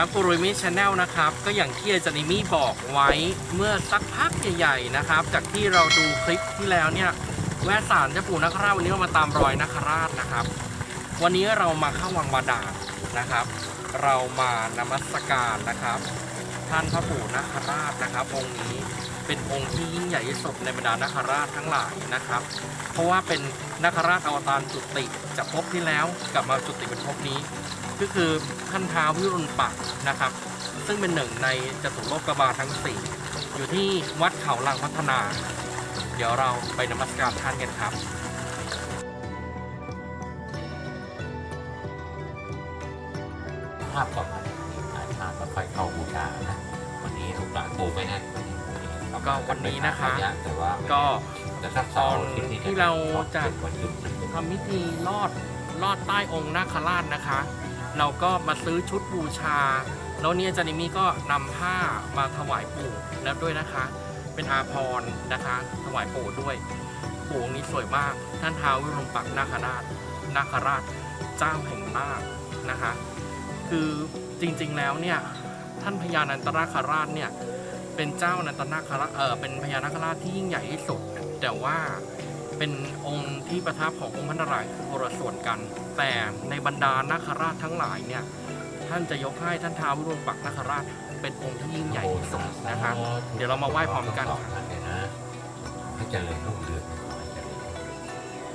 ครับกูรุยมิชแนลนะครับ ก็อย่างที่อาจารย์นิมี่บอกไว้เมื่อสักพักใหญ่ๆนะครับ จากที่เราดูคลิปที่แล้วเนี่ยแวะสารเจ้าปู่นคราชวันนี้เรามาตามรอยนคราชนะครับ วันนี้เรามาเข้าวังบาดาลนะครับ เรามานมัสการนะครับ ท่านพระปู่นคราชนะครับองค์นี้ เป็นองค์ที่ยิ่งใหญ่ที่สุดในบรรดานคราชทั้งหลายนะครับ เพราะว่าเป็นนคราชอวตารจุติจากภพที่แล้วกลับมาจุติเป็นภพนี้ ก็คือท่านท้าววิรุณปักษ์นะครับ ซึ่งเป็นหนึ่งในจตุโลกบาลทั้ง4อยู่ที่วัดเขาลังพัฒนา เดี๋ยวเราไปนมัสการท่านกันครับภาพก่อนนะถ่ายภาพแล้วค่อยเข้าบูชานะ วันนี้ลูกหลานปูไปนะวันนี้ปูเอง ก็วันนี้นะคะแต่ว่าก็แต่ถ้าตอนสร์ที่เราจะวันหยุดนะทำพิธีลอดลอดใต้องค์นาคราชนะคะ เราก็มาซื้อชุดบูชา แล้วเนี่ยอาจารย์นิมี่ก็นำผ้ามาถวายปู่แล้วด้วยนะคะ เป็นอาภรณ์นะคะ ถวายปู่ด้วยปู่องค์นี้สวยมาก ท่านท้าววิรุณปักษ์นาคราชนาคราชเจ้าแห่งนาคนะคะ คือจริงๆแล้วเนี่ยท่านพญานันตนาคราชเนี่ย เป็นเจ้านันตนาคราชเออเป็นพญานาคราชที่ยิ่งใหญ่ที่สุด แต่ว่าเป็นองค์ที่ประทับขององค์พระนารายณ์คนละส่วนกัน แต่ในบรรดานาคราชทั้งหลายเนี่ยท่านจะยกให้ท่านท้าววิรุณปักนาคราชเป็นองค์ที่ยิ่งใหญ่ที่สุดนะคะ เดี๋ยวเรามาไหว้พร้อมกันเลยนะให้เจริญรุ่งเรืองให้เจริญรุ่ง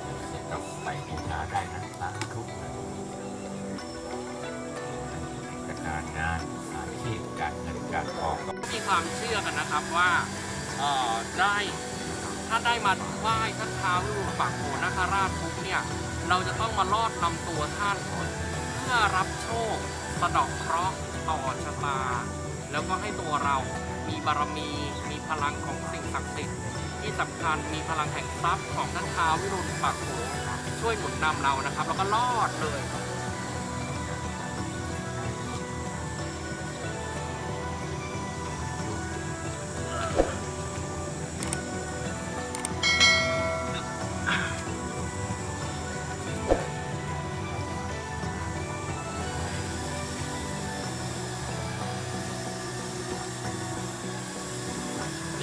เรืองเสร็จก็ไปบูชาได้นะสาธุ มีความเชื่อกันนะครับว่าได้ถ้าได้มาไหว้ท่านท้าววิรุณปักโขนคราชปุ๊บเนี่ยเราจะต้องมาลอดลำตัวท่านเพื่อรับโชคสะดอกเคราะห์ต่อชะตา แล้วก็ให้ตัวเรามีบารมี มีพลังของสิ่งศักดิ์สิทธิ์ที่สำคัญมีพลังแห่งทรัพย์ของท่านท้าววิรุณปักโขช่วยหนุนนำเรานะครับ แล้วก็ลอดเลย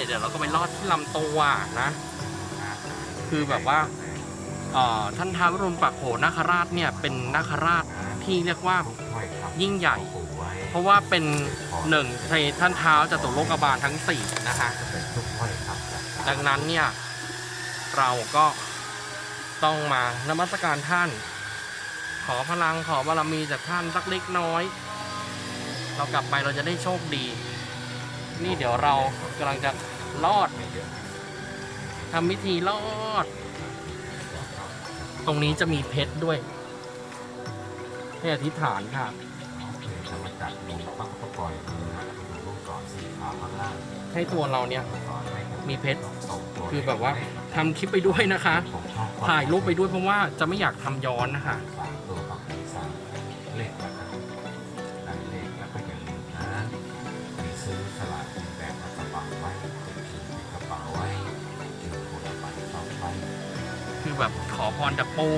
เดี๋ยวเดี๋ยวเราก็ไปลอดที่ลำตัวนะ คือแบบว่าท่านท้าววิรุณปักโขนาคราชเนี่ยเป็นนาคราชที่เรียกว่ายิ่งใหญ่ เพราะว่าเป็นหนึ่งในท่านเท้าวจตุโลกบาลทั้งสี่นะคะดังนั้นเนี่ยเราก็ต้องมานมัสการท่าน ขอพลังขอบารมีจากท่านสักเล็กน้อย เรากลับไปเราจะได้โชคดี นี่เดี๋ยวเรากำลังจะลอดทำพิธีลอด ตรงนี้จะมีเพชรด้วย ให้อธิษฐานค่ะให้ตัวเราเนี่ย มีเพชรคือแบบว่าทำคลิปไปด้วยนะคะ ถ่ายรูปไปด้วยเพราะว่าจะไม่อยากทำย้อนนะคะ คือแบบขอพรจากปู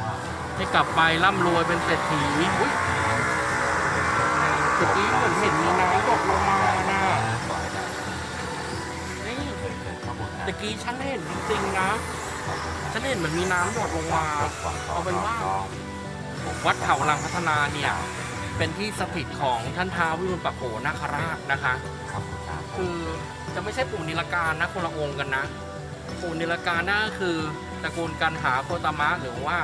ว่าให้กลับไปร่ำรวยเป็นเศรษฐีอุ้ยตะกี้เหมือนเห็นมีน้ำตกลงมาน่ะขอให้ได้นี่เชิญเชิญข้างบนนะตะกี้ฉันเห็นจริงๆนะฉันเห็นเหมือนมีน้ำหยดลงมาเอาเป็นว่าวัดเขาลังพัฒนาเนี่ย เป็นที่สถิตของท่านท้าววิรุณปักษ์โขนาคราชนะคะครับผมครับคือจะไม่ใช่ปู่นิลการนะคนละองค์กันนะ ปู่นิลการนั่นก็คือตระกูลกันหาโคตามะหรือว่า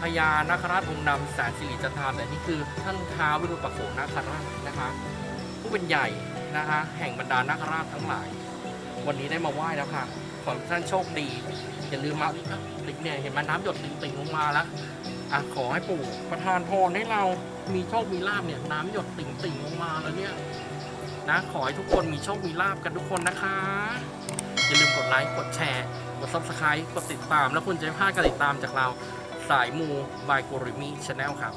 พญานาคราชองค์ดำแสนสิริจันทราแต่นี่คือท่านท้าววิรุปโขนาคราชนะคะ ผู้เป็นใหญ่นะคะแห่งบรรดานาคราชทั้งหลาย วันนี้ได้มาไหว้แล้วค่ะขอท่านโชคดีอย่าลืมมาติ๊กเนี่ยเห็นไหมน้ำหยดติ่งๆลงมาแล้วอะขอให้ปู่ประทานพรให้เรามีโชคมีลาบเนี่ยน้ำหยดติ่งๆลงมาแล้วเนี่ยนะขอให้ทุกคนมีโชคมีลาบกันทุกคนนะคะ อย่าลืมกดไลค์ กดแชร์ กด subscribe กดติดตาม แล้วคุณจะไม่พลาดการติดตามจากเราสายมูบายกริมีชาแนลครับ